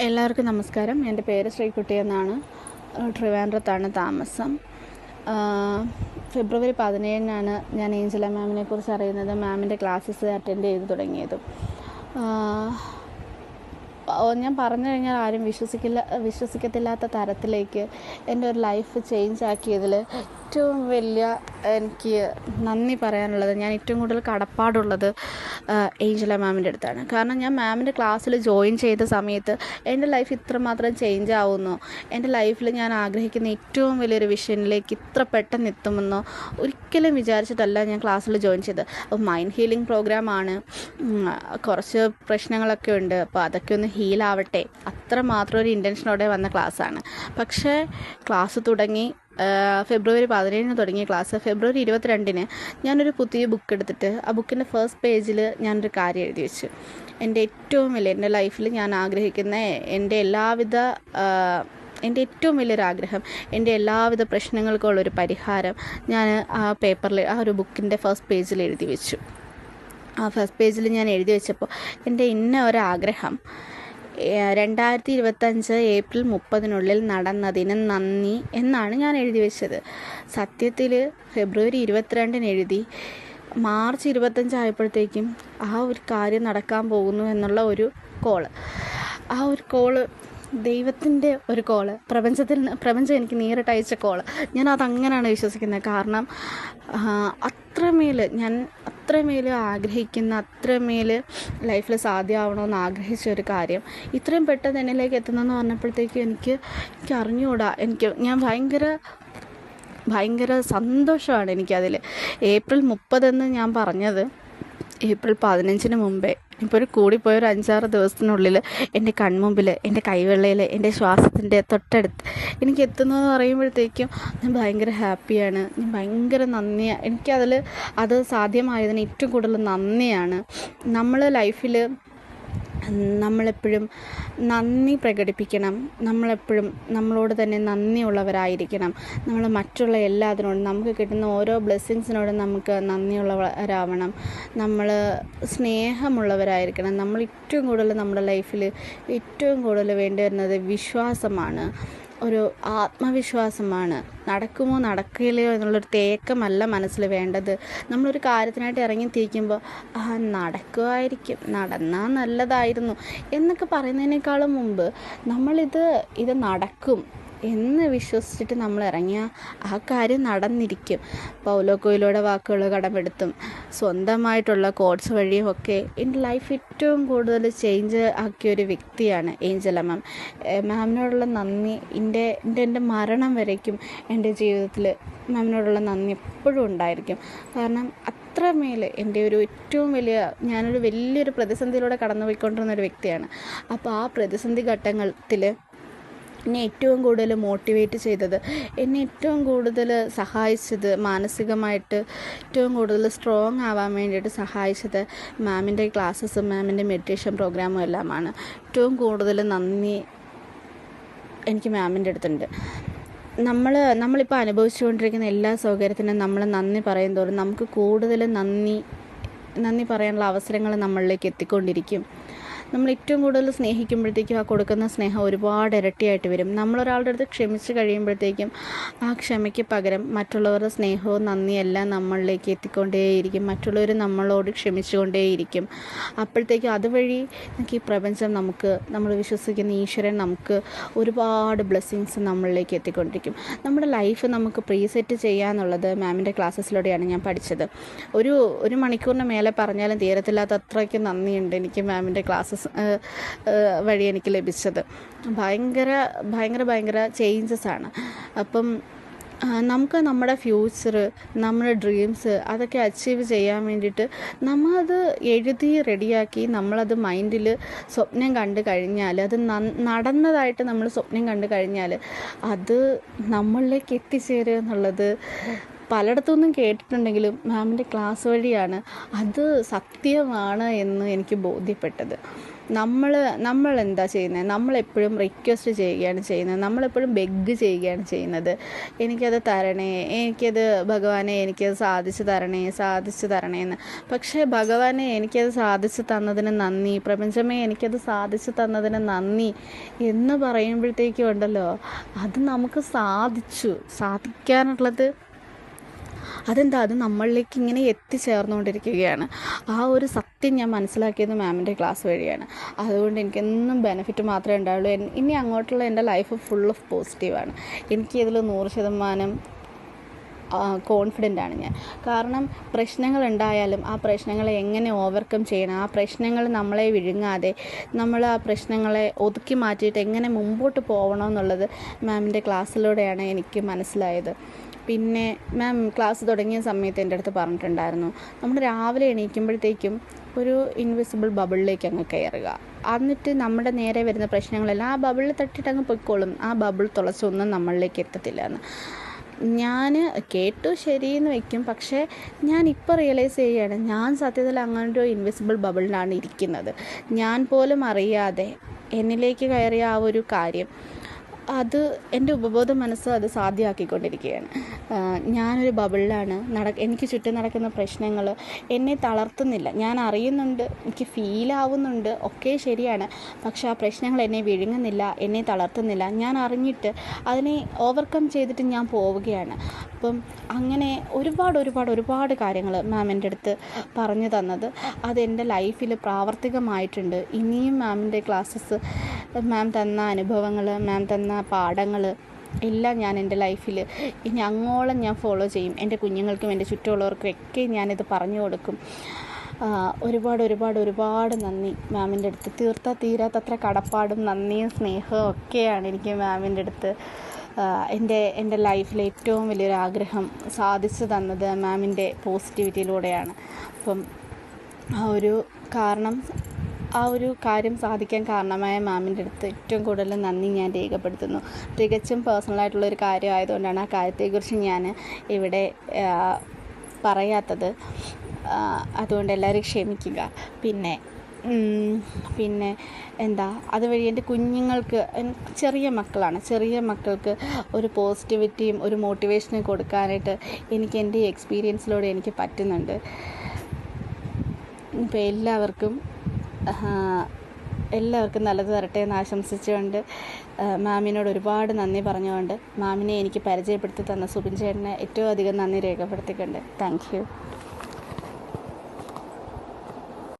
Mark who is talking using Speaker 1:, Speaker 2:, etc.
Speaker 1: എല്ലാവർക്കും നമസ്കാരം. എന്റെ പേര് ശ്രീകുട്ടി എന്നാണ്. ട്രിവാൻഡ്രത്താണ് താമസം. ഫെബ്രുവരി പതിനേഴിനാണ് ഞാൻ ഏഞ്ചല മാമിനെ കുറിച്ച് അറിയുന്നത്. മാമിന്റെ ക്ലാസ്സസ് അറ്റൻഡ് ചെയ്ത് തുടങ്ങിയതും. ഞാൻ പറഞ്ഞു കഴിഞ്ഞാൽ ആരും വിശ്വസിക്കില്ല വിശ്വസിക്കത്തില്ലാത്ത തരത്തിലേക്ക് എന്റെ ഒരു ലൈഫ് ചേഞ്ച് ആക്കിയതിൽ ഏറ്റവും വലിയ എനിക്ക് നന്ദി പറയാനുള്ളത് ഞാൻ ഏറ്റവും കൂടുതൽ കടപ്പാടുള്ളത് ഏഞ്ചല മാമിന്റെ അടുത്താണ്. കാരണം ഞാൻ മാമിന്റെ ക്ലാസ്സിൽ ജോയിൻ ചെയ്ത സമയത്ത് എന്റെ ലൈഫ് ഇത്രമാത്രം ചേഞ്ച് ആവുമെന്നോ എന്റെ ലൈഫിൽ ഞാൻ ആഗ്രഹിക്കുന്ന ഏറ്റവും വലിയൊരു വിഷനിലേക്ക് ഇത്ര പെട്ടെന്ന് എത്തുമെന്നോ ഒരിക്കലും വിചാരിച്ചിട്ടല്ല ഞാൻ ക്ലാസ്സിൽ ജോയിൻ ചെയ്തത്. അപ്പോൾ മൈൻഡ് ഹീലിംഗ് പ്രോഗ്രാമാണ് കുറച്ച് പ്രശ്നങ്ങളൊക്കെ ഉണ്ട്. അപ്പോൾ അതൊക്കെ ഒന്ന് ഹീലാവട്ടെ അത്ര മാത്രം ഒരു ഇന്റൻഷനോടെ വന്ന ക്ലാസ്സാണ് പക്ഷേ ക്ലാസ് തുടങ്ങി ഫെബ്രുവരി പതിനേഴിന് തുടങ്ങിയ ക്ലാസ് ഫെബ്രുവരി ഇരുപത്തിരണ്ടിന് ഞാനൊരു പുതിയ ബുക്ക് എടുത്തിട്ട് ആ ബുക്കിന്റെ ഫസ്റ്റ് പേജിൽ ഞാനൊരു കാര്യം എഴുതി വെച്ചു. എന്റെ ഏറ്റവും വലിയ എന്റെ ലൈഫിൽ ഞാൻ ആഗ്രഹിക്കുന്ന എന്റെ എല്ലാവിധ എന്റെ ഏറ്റവും വലിയൊരാഗ്രഹം എന്റെ എല്ലാവിധ പ്രശ്നങ്ങൾക്കുള്ളൊരു പരിഹാരം ഞാൻ ആ പേപ്പറിൽ ആ ഒരു ബുക്കിന്റെ ഫസ്റ്റ് പേജിൽ എഴുതി വെച്ചു. ആ ഫസ്റ്റ് പേജിൽ ഞാൻ എഴുതി വെച്ചപ്പോൾ എന്റെ ഇന്ന ഒരാഗ്രഹം രണ്ടായിരത്തി ഇരുപത്തഞ്ച് ഏപ്രിൽ മുപ്പതിനുള്ളിൽ നടന്നതിന് നന്ദി എന്നാണ് ഞാൻ എഴുതി വെച്ചത്. സത്യത്തിൽ ഫെബ്രുവരി ഇരുപത്തിരണ്ടിന് എഴുതി. മാർച്ച് ഇരുപത്തഞ്ചായപ്പോഴത്തേക്കും ആ ഒരു കാര്യം നടക്കാൻ പോകുന്നു എന്നുള്ള ഒരു കോൾ. ആ ഒരു കോൾ ദൈവത്തിന്റെ ഒരു കോൾ. പ്രപഞ്ചത്തിൽ പ്രപഞ്ചം എനിക്ക് നേരിട്ട് അയച്ച കോൾ. ഞാൻ അതങ്ങനെയാണ് വിശ്വസിക്കുന്നത്. കാരണം അത്രമേൽ ഞാൻ അത്രമേൽ ആഗ്രഹിക്കുന്ന അത്രമേൽ ലൈഫിൽ സാധ്യമാവണമെന്ന് ആഗ്രഹിച്ച ഒരു കാര്യം ഇത്രയും പെട്ടെന്ന് എന്നിലേക്ക് എത്തുന്നതെന്ന് പറഞ്ഞപ്പോഴത്തേക്കും എനിക്ക് എനിക്ക് അറിഞ്ഞുകൂടാ എനിക്ക് ഞാൻ ഭയങ്കര ഭയങ്കര സന്തോഷമാണ് എനിക്കതിൽ ഏപ്രിൽ മുപ്പതെന്ന് ഞാൻ പറഞ്ഞത് ഏപ്രിൽ പതിനഞ്ചിന് മുമ്പേ. ഇപ്പോൾ ഒരു കൂടിപ്പോയ ഒരു അഞ്ചാറ് ദിവസത്തിനുള്ളിൽ എന്റെ കൺമുമ്പിൽ എന്റെ കൈവെള്ളയിൽ എന്റെ ശ്വാസത്തിന്റെ തൊട്ടടുത്ത് എനിക്ക് എത്തുന്നു എന്ന് പറയുമ്പോഴത്തേക്കും ഞാൻ ഭയങ്കര ഹാപ്പിയാണ്. ഞാൻ ഭയങ്കര നന്ദിയാണ് എനിക്കതിൽ അത് സാധ്യമായതിന് ഏറ്റവും കൂടുതൽ നന്ദിയാണ്. നമ്മൾ ലൈഫിൽ നമ്മളെപ്പോഴും നന്ദി പ്രകടിപ്പിക്കണം. നമ്മളെപ്പോഴും നമ്മളോട് തന്നെ നന്ദിയുള്ളവരായിരിക്കണം. നമ്മൾ മറ്റുള്ള എല്ലാത്തിനോടും നമുക്ക് കിട്ടുന്ന ഓരോ ബ്ലെസ്സിങ്സിനോടും നമുക്ക് നന്ദിയുള്ളവരാവണം. നമ്മൾ സ്നേഹമുള്ളവരായിരിക്കണം. നമ്മൾ ഏറ്റവും കൂടുതൽ നമ്മുടെ ലൈഫിൽ ഏറ്റവും കൂടുതൽ വേണ്ടി വരുന്നത് വിശ്വാസമാണ്. ഒരു ആത്മവിശ്വാസമാണ്. നടക്കുമോ നടക്കില്ലയോ എന്നുള്ളൊരു തേക്കമല്ല മനസ്സിൽ വേണ്ടത്. നമ്മളൊരു കാര്യത്തിനായിട്ട് ഇറങ്ങി തിരിക്കുമ്പോൾ ആ നടക്കുമായിരിക്കും നടന്നാൽ നല്ലതായിരുന്നു. എന്നൊക്കെ പറയുന്നതിനേക്കാളും മുമ്പ് നമ്മളിത് ഇത് നടക്കും. എന്ന് വിശ്വസിച്ചിട്ട് നമ്മൾ ഇറങ്ങിയാൽ ആ കാര്യം നടന്നിരിക്കും. പൗലോ കൊയിലോടെ വാക്കുകൾ കടമെടുത്തും. സ്വന്തമായിട്ടുള്ള കോഡ്സ് വഴിയും ഒക്കെ എന്റെ ലൈഫ് ഏറ്റവും കൂടുതൽ ചേഞ്ച് ആക്കിയ ഒരു വ്യക്തിയാണ് ഏഞ്ചല മാം മാമിനോടുള്ള നന്ദി. എന്റെ എന്റെ എന്റെ മരണം വരയ്ക്കും എന്റെ ജീവിതത്തിൽ മാമിനോടുള്ള നന്ദി എപ്പോഴും ഉണ്ടായിരിക്കും. കാരണം അത്രമേൽ എന്റെ ഒരു ഏറ്റവും വലിയ ഞാനൊരു വലിയൊരു പ്രതിസന്ധിയിലൂടെ കടന്നു പോയിക്കൊണ്ടിരുന്ന ഒരു വ്യക്തിയാണ്. അപ്പോൾ ആ പ്രതിസന്ധി ഘട്ടത്തിൽ എന്നെ ഏറ്റവും കൂടുതൽ മോട്ടിവേറ്റ് ചെയ്തത് എന്നെ ഏറ്റവും കൂടുതൽ സഹായിച്ചത് മാനസികമായിട്ട് ഏറ്റവും കൂടുതൽ സ്ട്രോങ് ആവാൻ വേണ്ടിയിട്ട് സഹായിച്ചത് മാമിന്റെ ക്ലാസ്സസും മാമിന്റെ മെഡിറ്റേഷൻ പ്രോഗ്രാമും എല്ലാമാണ്. ഏറ്റവും കൂടുതൽ നന്ദി എനിക്ക് മാമിന്റെ അടുത്തുണ്ട്. നമ്മൾ നമ്മളിപ്പോൾ അനുഭവിച്ചുകൊണ്ടിരിക്കുന്ന എല്ലാ സൗകര്യത്തിനും നമ്മൾ നന്ദി പറയും തോറും നമുക്ക് കൂടുതൽ നന്ദി നന്ദി പറയാനുള്ള അവസരങ്ങൾ നമ്മളിലേക്ക് എത്തിക്കൊണ്ടിരിക്കും. നമ്മൾ ഏറ്റവും കൂടുതൽ സ്നേഹിക്കുമ്പോഴത്തേക്കും ആ കൊടുക്കുന്ന സ്നേഹം ഒരുപാട് ഇരട്ടിയായിട്ട് വരും. നമ്മളൊരാളുടെ അടുത്ത് ക്ഷമിച്ച് കഴിയുമ്പോഴത്തേക്കും ആ ക്ഷമയ്ക്ക് പകരം മറ്റുള്ളവരുടെ സ്നേഹവും നന്ദിയെല്ലാം നമ്മളിലേക്ക് എത്തിക്കൊണ്ടേയിരിക്കും. മറ്റുള്ളവർ നമ്മളോട് ക്ഷമിച്ചുകൊണ്ടേയിരിക്കും. അപ്പോഴത്തേക്കും അതുവഴി നമുക്ക് ഈ പ്രപഞ്ചം നമുക്ക് നമ്മൾ വിശ്വസിക്കുന്ന ഈശ്വരൻ നമുക്ക് ഒരുപാട് ബ്ലെസ്സിങ്സ് നമ്മളിലേക്ക് എത്തിക്കൊണ്ടിരിക്കും. നമ്മുടെ ലൈഫ് നമുക്ക് പ്രീസെറ്റ് ചെയ്യാന്നുള്ളത് മാമിന്റെ ക്ലാസ്സസിലൂടെയാണ് ഞാൻ പഠിച്ചത്. ഒരു ഒരു മണിക്കൂറിന് മേലെ പറഞ്ഞാലും തീരത്തില്ലാത്ത അത്രയ്ക്ക് നന്ദിയുണ്ട് എനിക്ക് മാമിന്റെ ക്ലാസ്സസ് വഴി എനിക്ക് ലഭിച്ചത്. ഭയങ്കര ഭയങ്കര ഭയങ്കര ചേഞ്ചസ് ആണ്. അപ്പം നമുക്ക് നമ്മുടെ ഫ്യൂച്ചർ നമ്മുടെ ഡ്രീംസ് അതൊക്കെ അച്ചീവ് ചെയ്യാൻ വേണ്ടിയിട്ട് നമ്മളത് എഴുതി റെഡിയാക്കി നമ്മളത് മൈൻഡിൽ സ്വപ്നം കണ്ടു കഴിഞ്ഞാൽ അത് നടന്നതായിട്ട് നമ്മൾ സ്വപ്നം കണ്ടു കഴിഞ്ഞാൽ അത് നമ്മളിലേക്ക് എത്തിച്ചേരുക എന്നുള്ളത് പലയിടത്തുനിന്നും കേട്ടിട്ടുണ്ടെങ്കിലും മാമിന്റെ ക്ലാസ് വഴിയാണ് അത് സത്യമാണ് എന്ന് എനിക്ക് ബോധ്യപ്പെട്ടത്. നമ്മൾ നമ്മൾ എന്താ ചെയ്യുന്നത് നമ്മളെപ്പോഴും റിക്വസ്റ്റ് ചെയ്യുകയാണ് ചെയ്യുന്നത്. നമ്മളെപ്പോഴും ബെഗ് ചെയ്യുകയാണ് ചെയ്യുന്നത്. എനിക്കത് തരണേ എനിക്കത് ഭഗവാനെ എനിക്കത് സാധിച്ചു തരണേ സാധിച്ചു തരണേ എന്ന്. പക്ഷേ ഭഗവാനെ എനിക്കത് സാധിച്ചു തന്നതിന് നന്ദി. പ്രപഞ്ചമേ എനിക്കത് സാധിച്ചു തന്നതിന് നന്ദി എന്ന് പറയുമ്പോഴത്തേക്കും ഉണ്ടല്ലോ അത് നമുക്ക് സാധിച്ചു. സാധിക്കാനുള്ളത് അതെന്താ? അത് നമ്മളിലേക്ക് ഇങ്ങനെ എത്തിച്ചേർന്നുകൊണ്ടിരിക്കുകയാണ്. ആ ഒരു സത്യം ഞാൻ മനസ്സിലാക്കിയത് മാമിന്റെ ക്ലാസ് വഴിയാണ്. അതുകൊണ്ട് എനിക്കെന്നും ബെനിഫിറ്റ് മാത്രമേ ഉണ്ടാവുള്ളൂ. ഇനി അങ്ങോട്ടുള്ള എന്റെ ലൈഫ് ഫുൾ ഓഫ് പോസിറ്റീവാണ് എനിക്ക് ഇതിൽ നൂറ് ശതമാനം കോൺഫിഡന്റ് ആണ് ഞാൻ. കാരണം പ്രശ്നങ്ങൾ ഉണ്ടായാലും ആ പ്രശ്നങ്ങളെ എങ്ങനെ ഓവർകം ചെയ്യണം? ആ പ്രശ്നങ്ങൾ നമ്മളെ വിഴുങ്ങാതെ നമ്മൾ ആ പ്രശ്നങ്ങളെ ഒതുക്കി മാറ്റിയിട്ട് എങ്ങനെ മുമ്പോട്ട് പോകണം എന്നുള്ളത് മാമിന്റെ ക്ലാസ്സിലൂടെയാണ് എനിക്ക് മനസ്സിലായത്. പിന്നെ മാം ക്ലാസ് തുടങ്ങിയ സമയത്ത് എന്റെ അടുത്ത് പറഞ്ഞിട്ടുണ്ടായിരുന്നു നമ്മൾ രാവിലെ എണീക്കുമ്പോഴത്തേക്കും ഒരു ഇൻവിസിബിൾ ബബിളിലേക്ക് അങ്ങ് കയറുക. എന്നിട്ട് നമ്മുടെ നേരെ വരുന്ന പ്രശ്നങ്ങളെല്ലാം ആ ബബിളിൽ തട്ടിയിട്ട് അങ്ങ് പൊയ്ക്കോളും. ആ ബബിൾ തുളച്ചൊന്നും നമ്മളിലേക്ക് എത്തത്തില്ല എന്ന് ഞാൻ കേട്ടു ശരിയെന്ന് വെക്കും. പക്ഷേ ഞാൻ ഇപ്പോൾ റിയലൈസ് ചെയ്യുകയാണ് ഞാൻ സത്യത്തിൽ അങ്ങനെ ഒരു ഇൻവിസിബിൾ ബബിളിലാണ് ഇരിക്കുന്നത്. ഞാൻ പോലും അറിയാതെ എന്നിലേക്ക് കയറിയ ആ ഒരു കാര്യം. അത് എന്റെ ഉപബോധ മനസ്സ് അത് സാധ്യമാക്കിക്കൊണ്ടിരിക്കുകയാണ്. ഞാനൊരു ബബിളിലാണ്. നട എനിക്ക് ചുറ്റും നടക്കുന്ന പ്രശ്നങ്ങൾ എന്നെ തളർത്തുന്നില്ല. ഞാൻ അറിയുന്നുണ്ട് എനിക്ക് ഫീലാവുന്നുണ്ട് ഒക്കെ ശരിയാണ്. പക്ഷേ ആ പ്രശ്നങ്ങൾ എന്നെ വിഴുങ്ങുന്നില്ല എന്നെ തളർത്തുന്നില്ല. ഞാൻ അറിഞ്ഞിട്ട് അതിനെ ഓവർകം ചെയ്തിട്ട് ഞാൻ പോവുകയാണ്. അപ്പം അങ്ങനെ ഒരുപാട് ഒരുപാട് ഒരുപാട് കാര്യങ്ങൾ മാം എന്റെ അടുത്ത് പറഞ്ഞു തന്നത്. അതെന്റെ ലൈഫിൽ പ്രാവർത്തികമായിട്ടുണ്ട്. ഇനിയും മാമിന്റെ ക്ലാസ്സസ് മാം തന്ന അനുഭവങ്ങൾ മാം തന്ന പാഠങ്ങൾ എല്ലാം ഞാൻ എന്റെ ലൈഫിൽ ഇനി അങ്ങോളം ഞാൻ ഫോളോ ചെയ്യും. എന്റെ കുഞ്ഞുങ്ങൾക്കും എന്റെ ചുറ്റുമുള്ളവർക്കും ഒക്കെ ഞാനിത് പറഞ്ഞു കൊടുക്കും. ഒരുപാട് ഒരുപാട് ഒരുപാട് നന്ദി മാമിന്റെ അടുത്ത്. തീർത്താൽ തീരാത്തത്ര കടപ്പാടും നന്ദിയും സ്നേഹവും ഒക്കെയാണ് എനിക്ക് മാമിന്റെ അടുത്ത് എന്റെ എന്റെ ലൈഫിലെ ഏറ്റവും വലിയൊരു ആഗ്രഹം സാധിച്ചു തന്നത് മാമിന്റെ പോസിറ്റിവിറ്റിയിലൂടെയാണ്. അപ്പം ആ ഒരു കാരണം ആ ഒരു കാര്യം സാധിക്കാൻ കാരണമായ മാമിന്റെ അടുത്ത് ഏറ്റവും കൂടുതൽ നന്ദി ഞാൻ രേഖപ്പെടുത്തുന്നു. തികച്ചും പേഴ്സണലായിട്ടുള്ളൊരു കാര്യമായതുകൊണ്ടാണ് ആ കാര്യത്തെക്കുറിച്ച് ഞാൻ ഇവിടെ പറയാത്തത്. അതുകൊണ്ട് എല്ലാവരും ക്ഷമിക്കുക. പിന്നെ പിന്നെ എന്താ അതുവഴി എന്റെ കുഞ്ഞുങ്ങൾക്ക് ചെറിയ മക്കളാണ്. ചെറിയ മക്കൾക്ക് ഒരു പോസിറ്റിവിറ്റിയും ഒരു മോട്ടിവേഷനും കൊടുക്കാനായിട്ട് എനിക്ക് എന്റെ എക്സ്പീരിയൻസിലൂടെ എനിക്ക് പറ്റുന്നുണ്ട്. ഇപ്പോൾ എല്ലാവർക്കും എല്ലാവർക്കും നല്ലത് തരട്ടെ എന്ന് ആശംസിച്ചുകൊണ്ട് മാമിനോട് ഒരുപാട് നന്ദി പറഞ്ഞുകൊണ്ട് മാമിനെ എനിക്ക് പരിചയപ്പെടുത്തി തന്ന സുബിൻ ചേട്ടനെ ഏറ്റവും അധികം നന്ദി രേഖപ്പെടുത്തിക്കൊണ്ട്. താങ്ക്